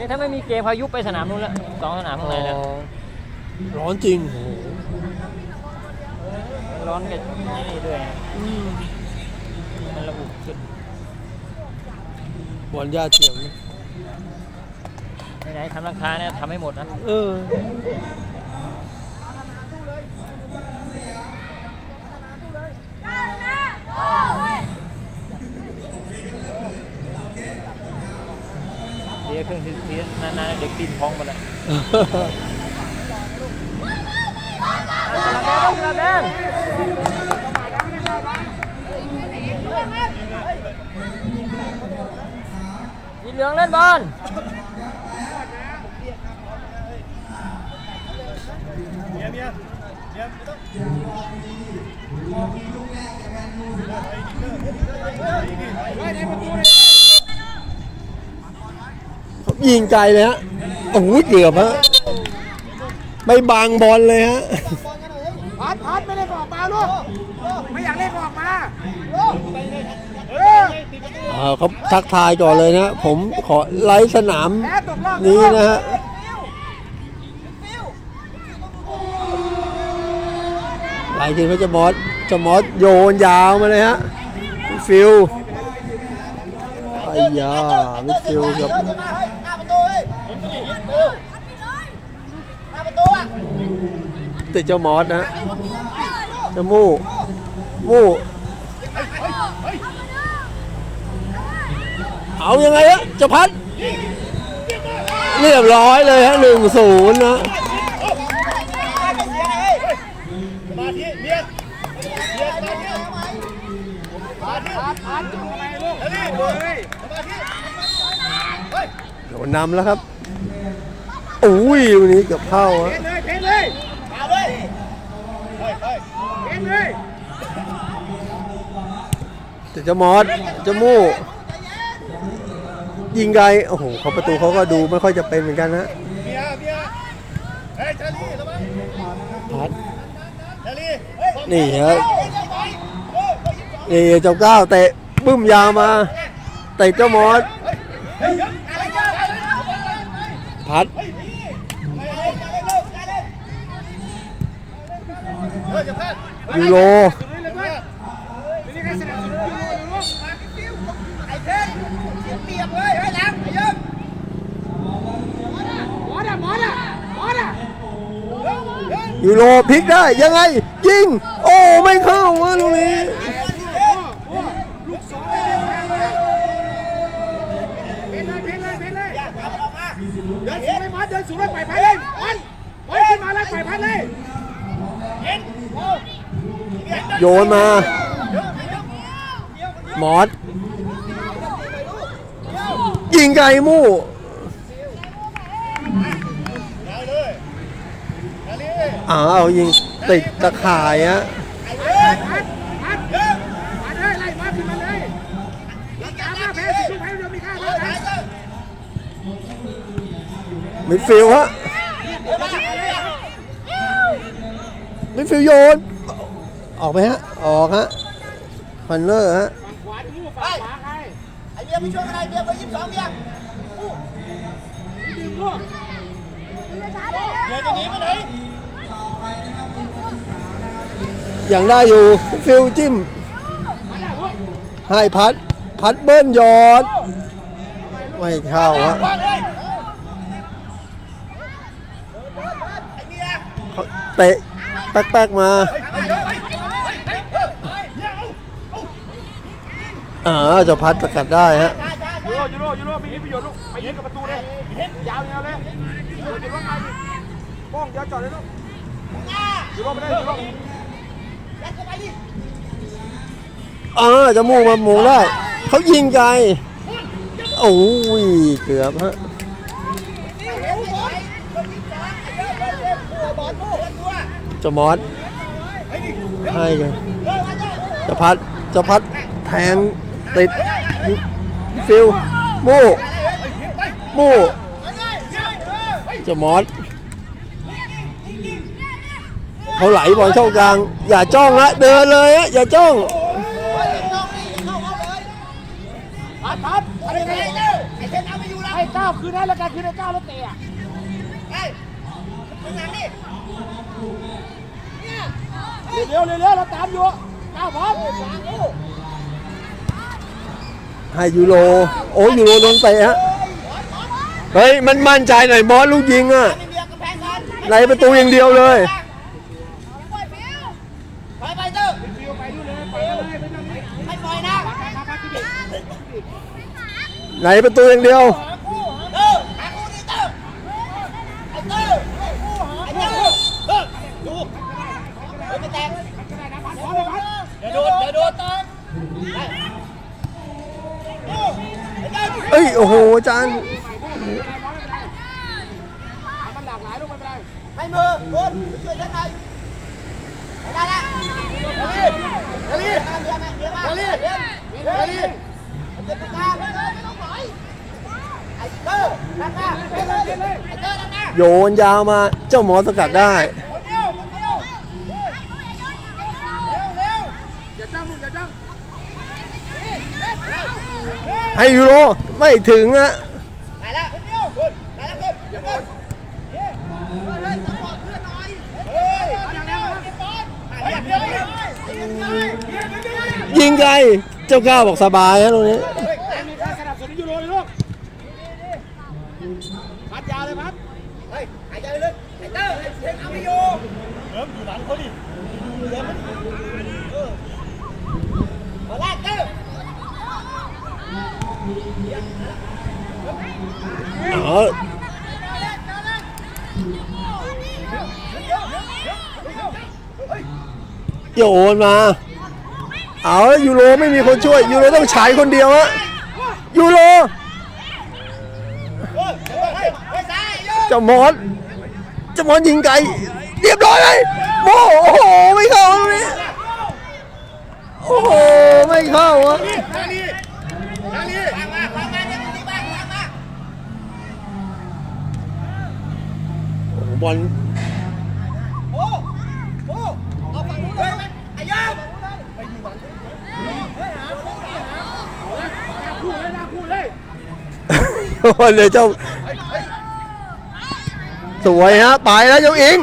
นี่ถ้าไม่มีเกมพายุไปสนามนู้นแล้วสองสนามข้างในแล้วอ๋อร้อนจริงโหร้อนกับนี่ด้วยอืมมันระอุสุดบอลย่าเทียมนะไหนๆทำราคาเนี่ยทำให้หมดนะ เออ เครื่องทีทีนานๆเด็กตีนพองมดแล้วกระแดงยีเหลืองเล่นบอลยิงไก ลเลยฮะโอ้โหเกือบฮะไม่บังบอลเลยฮะพัดพัดไม่ได้ออกมาลูกไม่อยากเล่นก็ออกมาอ่าเขาทักทายก่อนเลยนะผมขอไลฟ์สนามแพ้ตกรอบนี้นะฮะหลายทีมเขาจะมอสจะมอสโยนยาวมาเลยฮะฟิลไอ้ยามิดฟิลกับ หน้าประตูเฮ้ยหน้าประตูอะ ติดเจ้ามอสนะเจ้ามู่มู่เอายังไงฮะเจะพัด เรียบร้อยเลยฮะหนึ่งศูนย์นะโดนนำแล้วครับอุ้ยวันนี้เกือบเข้าฮะ เลยเพนเลยมาเลย เพนเลยจ้ามอสเจ้ามู่ยิงไกลโอ้โหเขาประตูเขาก็ดูไม่ค่อยจะเป็นเหมือนกันนะเบียเบียเฮ้ยชาลีระวังพัดชาลีนี่ฮะนี่เจ้าก้าวเตะบึ้มยาวมาเตะเจ้ามอสพัดเฮ้ยจะพลาด ยูโรยูโรลูกมาฟิวไอ้เพี้ยบเลยไอ้แหลมไอ้ยมยูโรพิกได้ยังไง ยิง โอ้ ไม่เข้าวะลูกนี้ ลูกสองเลยเพนเลยเพนเลยเพนเลยอย่าพาออกมาเดินสูงเลยหมอเดินสูงเลยปล่อยพันเลยพันพันขึ้นมาเลยปล่อยพันเลยเห็นโอ้ โยนมา มอสยิงไกลมู่อ้าวยิงติดตะข่ายฮะไล่มาขึ้นมาเลยรักษาหน้าแพ้สิลูกแพ้เดียวมีค่าเท่ากันมิดฟิลฮะมิดฟิลโยน ออกไหมฮะ ออกฮะฟันเลอร์ฮะขวาดูฝั่งขวาใครไอเบียร์ไปช่วยกันไอเบียร์ไปยี่สิบสองเบียร์ดึงลูกเบียร์จะหนีไปไหนยังได้อยู่ฟิลจิ้มให้พัด พัดเบิ้ลยอด ไม่เข้าฮะเขาเตะแป๊กๆมา อ่าเจะพัดสกัดได้ฮะยูโรยูโรยูโรมีประโยชน์ลูกไปยิงกับประตูเลยยาวยาวเลยยูโรจะว่าไงป้องเดี๋ยวจอดเลยลูกยูโรไม่ได้ยูโรอ่าจะมูกมาหมูได้เขายิงไกลโอ้ยเกือบฮะเเจะมอสให้กันเจะพัดเจะพัดแทง ติดฟิลมู่มู่จะมอสเขาไหลบอลเข้ากลาง อย่าจ้องฮะเดินเลยฮะอย่าจ้องพัดพัดอะไรไงไอ้เส้นน้ำไอยู่แล้วไอ้ก้าคืนให้แล้วกันคืนไอ้เก้าแล้วเตะอะเฮ้ยเป็นไงนี่เร็วเร็วเร็วเราตามอยู่ก้าพร้อม ให้ยูโร โอ้ยูโรโดนเตะฮะ เฮ้ย มันมั่นใจหน่อยบอสลูกยิงอะไหลประตูอย่างเดียวเลยไปไปตอร์ไม่ปล่อยนะไหลประตูอย่างเดียว เตอร์หาคู่นี่เตอร์ไอ้เตอร์ไอ้เตอร์เออดูเฮ้ยไม่แตกเดี๋ยวโดนเดี๋ยวโดนเตอร์ เอ้ย โอ้โหอาจารย์ให้มือคุณช่วยฉันหน่อยได้แล้วเฮลี่เฮลี่เฮลี่เฮลี่เจ็บตาไม่ต้องปล่อยไอ้เตอร์นั่นนะไอ้เตอร์นั่นนะโยนยาวมาเจ้าหมอสกัดได้ คนเดียวคนเดียวเร็วเร็วอย่าจ้องมึงอย่าจ้อง ให้ยูโรไม่ถึงอะยิงไกลเจ้าก้าวบอกสบายฮะตรงนี้ มีการสนับสนุนยูโรเลยลูกพัดยาวเลยพัดเฮ้ยหายใจลึกไอ้เต้าไอ้เทนเอาไปอยู่เริ่มอยู่หลังเขาดิเริ่มเออมาแรกเต้า อ๋อโยนมาเอายูโรไม่มีคนช่วย ยูโรต้องฉายคนเดียวฮะยูโรเฮ้ยเฮ้ยเฮ้ยซ้ายโยเจ้ามอสเจ้ามอสยิงไกเรียบร้อยเลยโอ้โหไม่เข้าตรงนี้โอ้โหไม่เข้าอะ นาลีนาลีวางมาวางมาเนี่ยที่บ้านวางมาบอลโอ้โอ้เอาฝั่งนู้นเลยไอ้ยาวคู่เลยนะคู่เลยเดี๋ยวเจ้าสวยฮะไปแล้วเจ้าอิง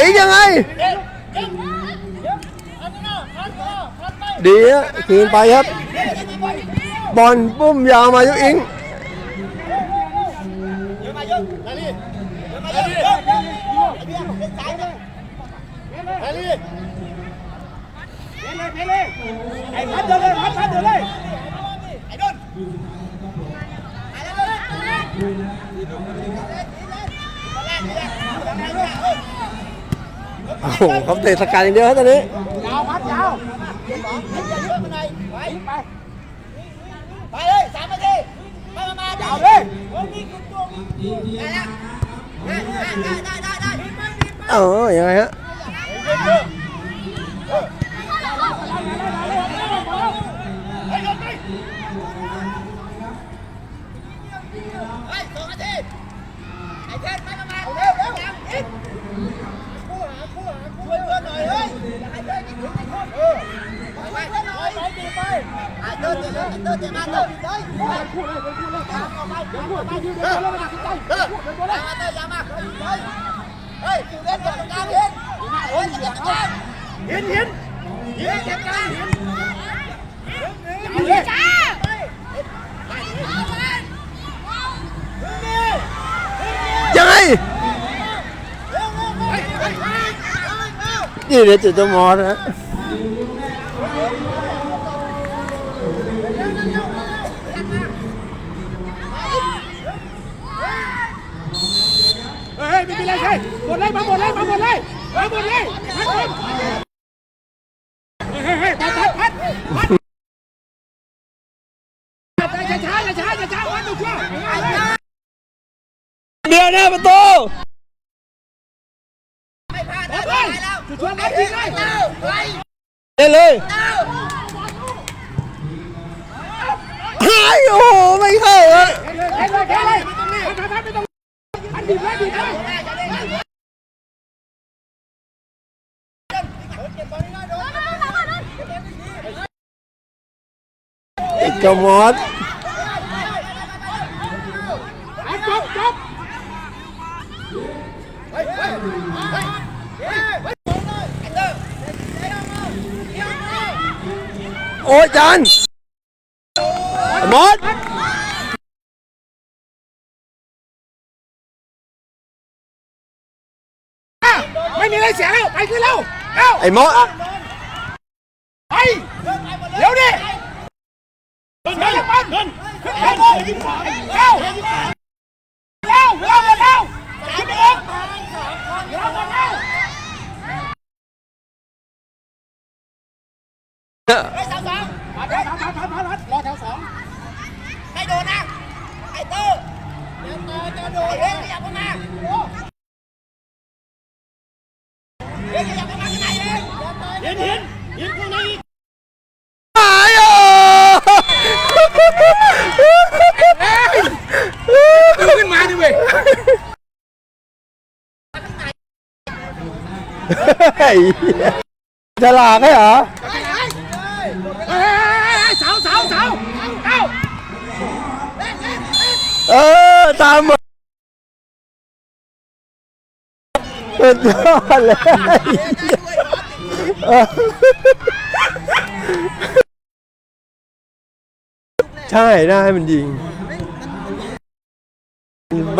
อิงยังไงดีฮะคืนไปครับ บอลปุ้มยาวมาเจ้าอิงเยอะมาเยอะนาลีเยอะมาเยอะเยอะเยอะไอ้เบี้ยเล่นซ้ายเลยนาลีเพเลยเพเลยไอ้พัดเดินเลยพัดพัดเดินเลยไอ้ดุนไปแล้วเลยโอ้โหเขาเตะสกัดอย่างเดียวตอนนี้ยาวพัดยาวไป ไปไปเลยสามนาทีไปมายาวเลยได้แล้วได้ได้ไลยตามออกไปตามออกไปเดินเดินมาติดใจเดินเดินมาเดินยามาเฮ้ยเฮ้ยอยู่เล่นกับกลางเห็นเห็นเห็นกลางเห็นเห็นเห็นเห็นกลางเห็นเห็นจ้ายังไงนี่เดี๋ยวจุดเจ้ามอสนะ เฮ้ยไม่มีอะไรใช่หมดเลยมาหมดเลยมาหมดเลยมาหมดเลยพัดพัดเฮ้ยเฮ้ยพัดพัดพัดพัดช้าช้าช้าช้าช้าวัดดูช่วยบียร์หน้าประตูไม่พลาดแล้วแล้วชวนกันยิงเลยไปเล่นเลยหายโอ้โหไม่เข้าอะแค่เลยแค่เลยไม่ต้องรีบไม่ต้องอันดีเลยดีเลย ไอ้เจ้ามอสจบจบโอ้ยจานไอ้มอสไม่มีอะไรเสียแล้ว ไปขึ้นแล้วเร็วไอ้มอสไปเดี๋ยวดิเดินเดินเดินเดินเร็วเร็วเร็วเร็วเร็วเร็วเร็วขึ้นไปเองเร็วเร็ว ไอ้สามสามมาแถวสามสามสามรอแถวสองให้โดนนะไอ้เตอร์เดี๋ยวเตอร์จะโดนเฮ้ยขยับเข้ามาเฮ้ยขยับเข้ามาข้างในเองเห็นเห็นเห็นข้างในหายอะขึ้นมาดิเว้ยไอ้เหี้ยฉลากให้เหรอ เฮ้ยเสาเสาเสาเอ้าเออตามหมดสุดยอดเลยเออใช่น่าให้มันยิงมัน